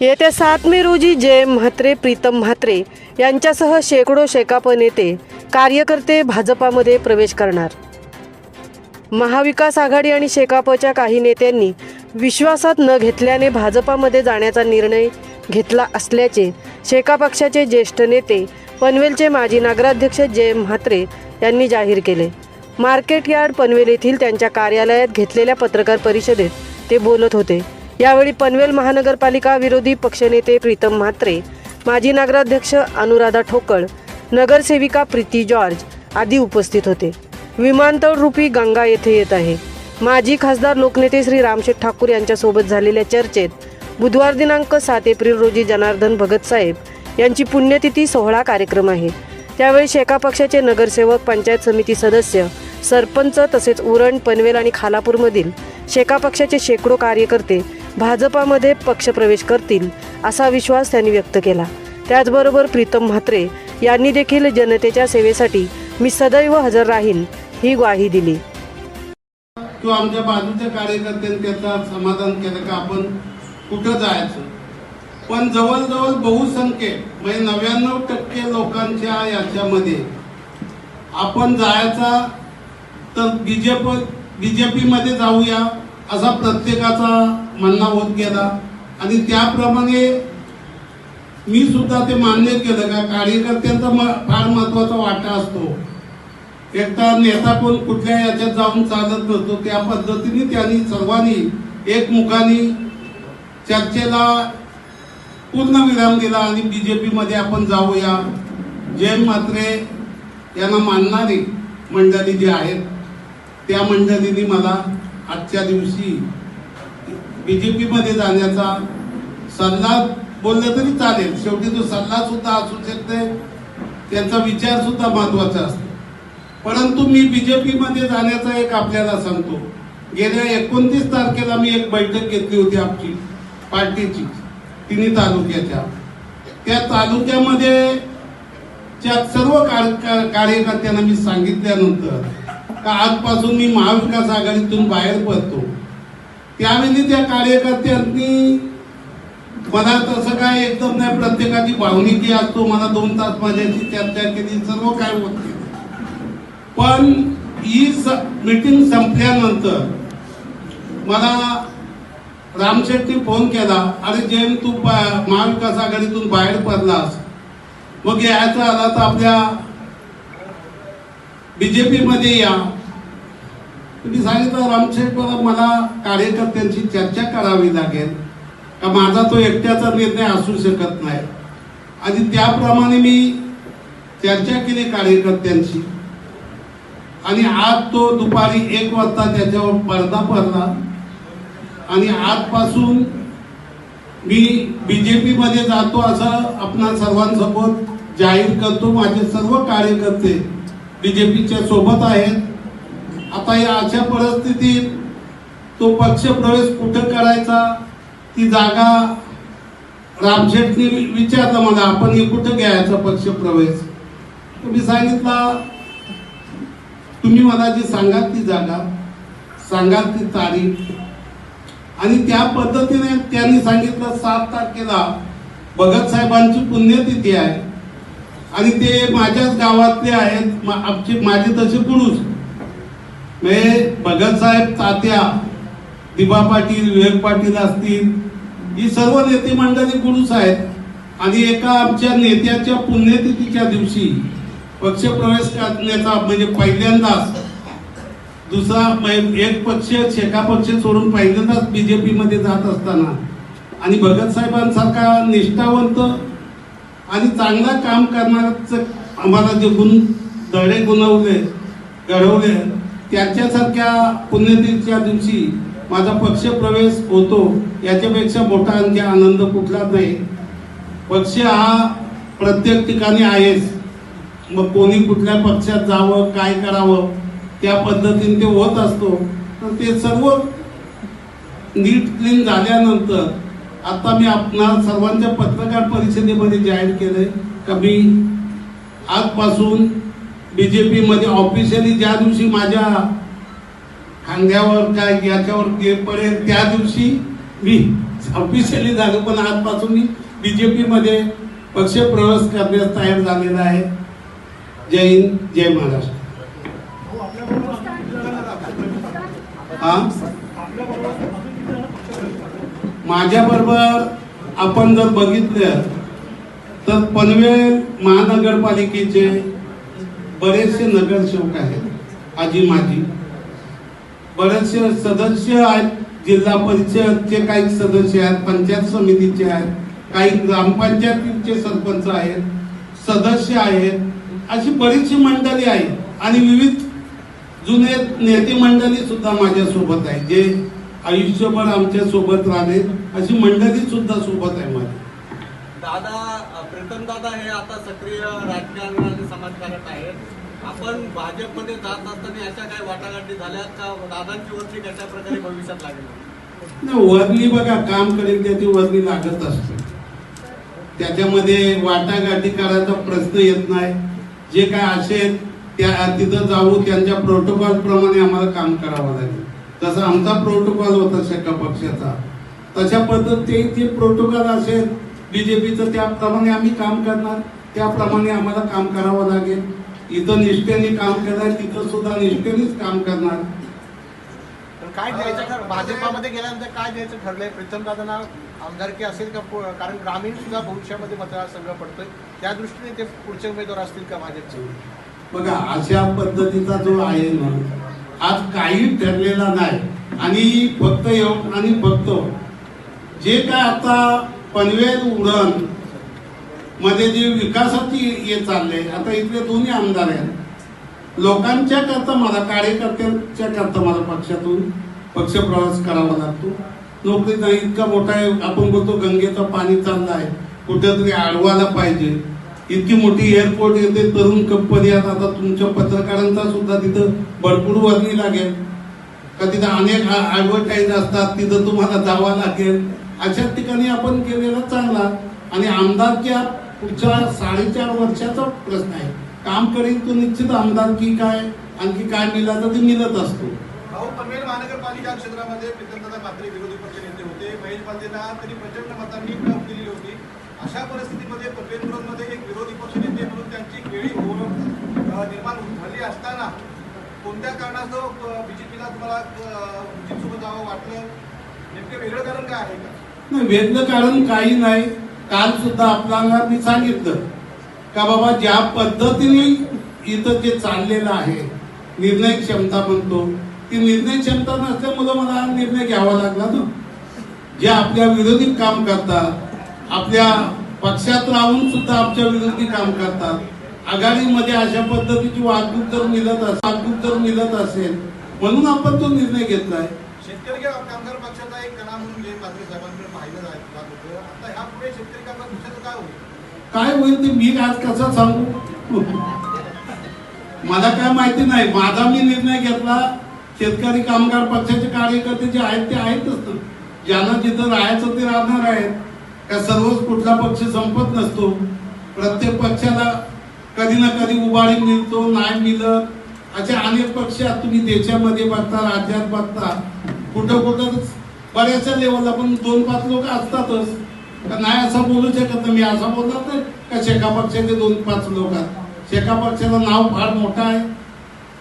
येत्या सात मे रोजी जय म्हात्रे प्रीतम म्हात्रे यांच्यासह शेकडो शेकाप नेते कार्यकर्ते भाजपामध्ये प्रवेश करणार. महाविकास आघाडी आणि शेकापच्या काही नेत्यांनी विश्वासात न घेतल्याने भाजपामध्ये जाण्याचा निर्णय घेतला असल्याचे शेका पक्षाचे ज्येष्ठ नेते पनवेलचे माजी नगराध्यक्ष जय म्हात्रे यांनी जाहीर केले. मार्केट यार्ड पनवेल येथील त्यांच्या कार्यालयात घेतलेल्या पत्रकार परिषदेत ते बोलत होते. यावेळी पनवेल महानगरपालिका विरोधी पक्षनेते प्रीतम म्हात्रे माजी नगराध्यक्ष अनुराधा ठोकळ नगरसेविका प्रीती जॉर्ज आदी उपस्थित होते. विमानतळ रूपी गंगा येथे येत आहे. माजी खासदार लोकनेते श्री रामशेठ ठाकूर यांच्यासोबत झालेल्या चर्चेत बुधवार दिनांक सात एप्रिल रोजी जनार्दन भगत साहेब यांची पुण्यतिथी सोहळा कार्यक्रम आहे. त्यावेळी शेका पक्षाचे नगरसेवक पंचायत समिती सदस्य सरपंच तसेच उरण पनवेल आणि खालापूरमधील शेका पक्षाचे शेकडो कार्यकर्ते भाजपामध्ये पक्षप्रवेश करतील असा विश्वास त्यांनी व्यक्त केला. त्याचबरोबर प्रीतम म्हात्रे यांनी देखील जनतेच्या सेवेसाठी मी सदैव हजर राहीन ही ग्वाही दिली. तो आमच्या बाजूच्या कार्यकर्त्यांनी त्याचा समाधान केलं का? आपण कुठं जायचं? पण जवळजवळ बहुसंख्य म्हणजे नव्याण्णव टक्के लोकांच्या याच्यामध्ये आपण जायचा तर बीजेप बीजेपीमध्ये जाऊया असा प्रत्येकाचा म्हणणं होत गेला आणि त्याप्रमाणे मी सुद्धा ते मान्य केलं का कार्यकर्त्यांचा म- फार महत्त्वाचा वाटा असतो. एकटा नेता पण कुठल्या याच्यात जाऊन चालत नसतो. त्या पद्धतीने त्यांनी सर्वांनी एकमुखाने चर्चेला पूर्ण विराम दिला आणि बी जे पीमध्ये आपण जाऊया. जय मात्रे यांना मानणारी मंडळी जी आहेत त्या मंडळींनी मला आजच्या दिवशी बी जे पीमध्ये जाण्याचा सल्ला बोललं तरी चालेल. शेवटी तो सल्ला सुद्धा असू शकते. त्यांचा विचार सुद्धा महत्त्वाचा असतो. परंतु मी बी जे पीमध्ये जाण्याचा एक आपल्याला सांगतो. गेल्या एकोणतीस तारखेला मी एक बैठक घेतली होती आमची पार्टीची तिन्ही तालुक्याच्या. त्या तालुक्यामध्ये च्या सर्व कार- का- कार्यकर्त्यांना मी सांगितल्यानंतर का आजपासून मी महाविकास आघाडीतून बाहेर पडतो? त्यावेळी त्या कार्यकर्त्यांनी मला तसं काय एकदम नाही प्रत्येकाची भावनिकी असतो मला दोन तास माझ्याशी चर्चा केली सर्व काय होत पण ही मीटिंग संपल्यानंतर मला रामशेट्टी फोन केला अरे जैन तू महाविकास आघाडीतून बाहेर पडलास. मग यायचा आला तर आपल्या बी जे पीमध्ये या. तुम्ही सांगितलं रामशेठ मला कार्यकर्त्यांशी कार्यकर्त्यांची चर्चा करावी लागेल. का माझा तो एकट्याचा निर्णय असू शकत नाही. आणि त्याप्रमाणे मी चर्चा केली कार्यकर्त्यांची. आणि आज तो दुपारी एक वाजता त्याच्यावर पडदा पडला. आणि आजपासून मी बी जे पीमध्ये जातो असं आपण सर्वांसोबत जाहीर करतो. माझे सर्व कार्यकर्ते बीजेपीच्या सोबत आहेत. आता या अशा परिस्थितीत तो पक्ष प्रवेश कुठं करायचा? ती जागा रामशेठनी विचारलं मला आपण हे कुठं घ्यायचा पक्ष प्रवेश? तर मी तुम्ही मला जी सांगाल ती जागा सांगाल ती तारीख. आणि त्या पद्धतीने त्यांनी सांगितलं सात तारखेला भगत साहेबांची पुण्यतिथी आहे. आणि ते माझ्याच गावातले आहेत. मा- आमचे माझे तसे पुरुष. म्हणजे भगतसाहेब तात्या दिबा पाटील विवेक पाटील असतील ही सर्व नेते मंडळी पुरुष आहेत. आणि एका आमच्या नेत्याच्या पुण्यतिथीच्या दिवशी पक्षप्रवेश करण्याचा म्हणजे पहिल्यांदाच दुसरा एक पक्ष शेका पक्ष सोडून पहिल्यांदाच जे पीमध्ये जात असताना. आणि भगतसाहेबांसारखा निष्ठावंत आणि चांगला काम करणारच आम्हाला जे गुण धडे गुणवले घडवले. त्याच्यासारख्या पुण्यतिथीच्या दिवशी माझा पक्ष प्रवेश होतो याच्यापेक्षा मोठा आणखी आनंद कुठलाच नाही. पक्ष हा प्रत्येक ठिकाणी आहेच. मग कोणी कुठल्या पक्षात जावं काय करावं त्या पद्धतीने ते होत असतो. तर ते सर्व नीट क्लीन झाल्यानंतर आता मी आपणा सर्वांच्या पत्रकार परिषदेमध्ये जाहीर केलंय का मी आजपासून बीजेपी मध्ये ऑफिशियली ज्या दिवशी माझ्या खांद्यावर काय याच्यावर ते पडेल त्या दिवशी मी ऑफिशियली झालो. पण आजपासून मी बीजेपी मध्ये पक्ष प्रवेश करण्यास तयार झालेला आहे. जय हिंद जय महाराष्ट्र. हा? माझ्याबरोबर आपण जर बघितलं तर पनवेल महानगरपालिकेचे बरेचसे नगरसेवक आहेत आजी माजी. बरेचसे सदस्य आहेत जिल्हा परिषदचे काही सदस्य आहेत पंचायत समितीचे आहेत काही ग्रामपंचायतीचे सरपंच आहेत सदस्य आहेत अशी बरीचशी मंडळी आहेत. आणि विविध जुने नेते मंडळी सुद्धा माझ्यासोबत आहे जे आयुष्यभर आमच्यासोबत राहणे. अशी मंडळी सुद्धा सोबत आहे माझी. दादा प्रीतम दादा हे आता सक्रिय राजकारण आणि समाजकारक आहेत. आपण भाजपमध्ये जात असताना अशा काही वाटाघाटी झाल्यात का? दादांची वरती कशा प्रकारे भविष्यात लागेल? नाही, वरली बघा काम करेल त्याची वरली लागत असते. त्याच्यामध्ये वाटाघाटी करायचा प्रश्न येत नाही. जे काय असेल त्या तिथं जाऊ त्यांच्या प्रोटोकॉल प्रमाणे आम्हाला काम करावं लागेल. तसं आमचा प्रोटोकॉल होता शेका पक्षाचा तशा पद्धती जे प्रोटोकॉल असेल बीजेपीचं त्याप्रमाणे आम्ही काम करणार त्याप्रमाणे आम्हाला काम करावं लागेल. इथं निष्ठेने काम करणार तिथं सुद्धा निष्ठेनेच काम करणार. पण काय द्यायचं ठर भाजपामध्ये गेल्यानंतर काय द्यायचं ठरलंय? प्रीतम दादांना आमदारकी असेल का कारण ग्रामीण सुद्धा भविष्यामध्ये मतदारसंघ पडतोय. त्या दृष्टीने ते पुढचे उमेदवार असतील का भाजपचे? बघा अशा पद्धतीचा जो आहे ना आज काही ठरलेला नाही. आणि फक्त एव- आणि फक्त जे काय आता पनवेल उडणमध्ये जे विकासाची हे चालले आता इथले दोन्ही आमदार आहेत. लोकांच्या करता मला कार्यकर्त्यांच्या करता मला पक्षातून पक्ष प्रवास करावा लागतो. नोकरीचा इतका मोठा आहे आपण बोलतो गंगेचं पाणी चाललं आहे कुठेतरी आडवायला पाहिजे. इतकी मोठी एअरपोर्ट येते तरुण कंपनी आता आता तुमच्या पत्रकारांचा सुद्धा तिथं भरपूर वर्णी लागेल. का तिथं अनेक ॲडव्हर्टाईज असतात तिथं तुम्हाला जावं लागेल. अशा ठिकाणी आपण केलेला चांगला. आणि आमदारच्या पुढच्या साडेचार वर्षाचा प्रश्न आहे. काम करील तो निश्चित आमदार की काय आणखी काय मिळालं ते मिळत असतो. महानगरपालिका क्षेत्रामध्ये प्रीतमदादा मात्रे विरोधी पक्ष नेते होते महेश त्यांनी प्रचंड मतांनी मिळवून दिलेली होती. अशा परिस्थितीमध्ये पनवेल एक विरोधी पक्षनेते म्हणून त्यांची वेळी ओळख निर्माण झाली असताना कोणत्या कारणास्तव बीजेपीला तुम्हाला बीजेपीसोबत जावं वाटलं? नेमकं वेगळं कारण काय आहे का? नाही वेगळं कारण काही नाही. काल सुद्धा आपल्याला मी सांगितलं का बाबा ज्या पद्धतीने इथं जे चाललेलं आहे निर्णय क्षमता म्हणतो ती निर्णय क्षमता नसल्यामुळं मला निर्णय घ्यावा लागला ना. जे आपल्या विरोधी काम करतात आपल्या पक्षात राहून सुद्धा आमच्या विरोधी काम करतात. आघाडीमध्ये अशा पद्धतीची वागणूक जर मिळत असेल वागणूक जर मिळत असेल म्हणून आपण तो निर्णय घेतलाय. शेतकरी कामगार पक्षाचा एक कणा म्हणून साहेबांकडे पाहिलं आता शेतकरी कामगार पक्षाचं काय होईल? काय होईल ते मी आज कसं सांगू? मला काय माहिती नाही. माझा मी निर्णय घेतला. शेतकरी कामगार पक्षाचे कार्यकर्ते जे आहेत ते आहेतच ना ज्यांना जिथं राहायचं ते राहणार आहेत. का सर्वच कुठला पक्ष संपत नसतो. प्रत्येक पक्षाला कधी ना कधी उभारी मिळतो नाही मिळत. असे अनेक पक्ष आहेत तुम्ही देशामध्ये बघता राज्यात बघता. कुठं कुठं बऱ्याचशा लेवलला पण दोन पाच लोक असतातच. का नाही असं बोलू शकत नाही. मी असं बोलणार नाही का शेका पक्षाचे दोन पाच लोक आहेत. शेका पक्षाचं नाव फार मोठं आहे.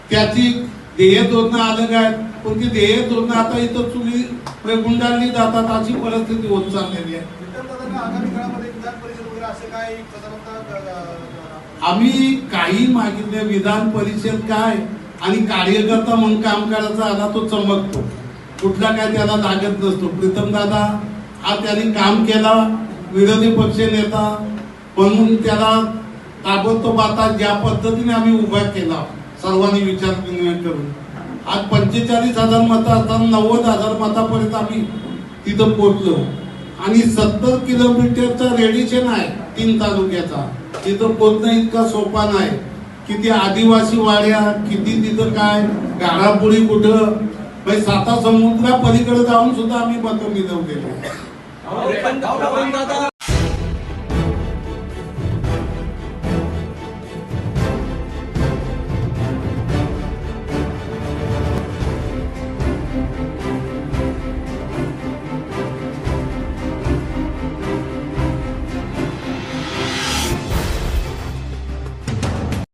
त्याची ध्येय धोरणं अलग आहेत. पण ती ध्येय धोरणं आता इथं चुली गुंडाळली जातात अशी परिस्थिती होत चाललेली आहे. आम्ही काही मागितले विधान परिषद काय आणि कार्यकर्ता म्हणून काम करायचा आला तो चमकतो. कुठला काय त्याला लागत नसतो. प्रीतम दादा हा त्यांनी काम केला विरोधी पक्ष नेता म्हणून त्याला ताबडतोब आता ज्या पद्धतीने आम्ही उभा केला सर्वांनी विचार विनिमय करून. आज पंचेचाळीस हजार मतं असताना नव्वद हजार मतापर्यंत आम्ही तिथं पोचलो आणि सत्तर किलोमीटरचा रेडिशन आहे तीन तालुक्याचा. तिथं पोचणं इतका सोपा नाही. किती आदिवासी वाड्या किती तिथं काय गारापुरी कुठं? म्हणजे साता समुद्रा पलीकडे जाऊन सुद्धा आम्ही मतं मिळवलेली प्रीतम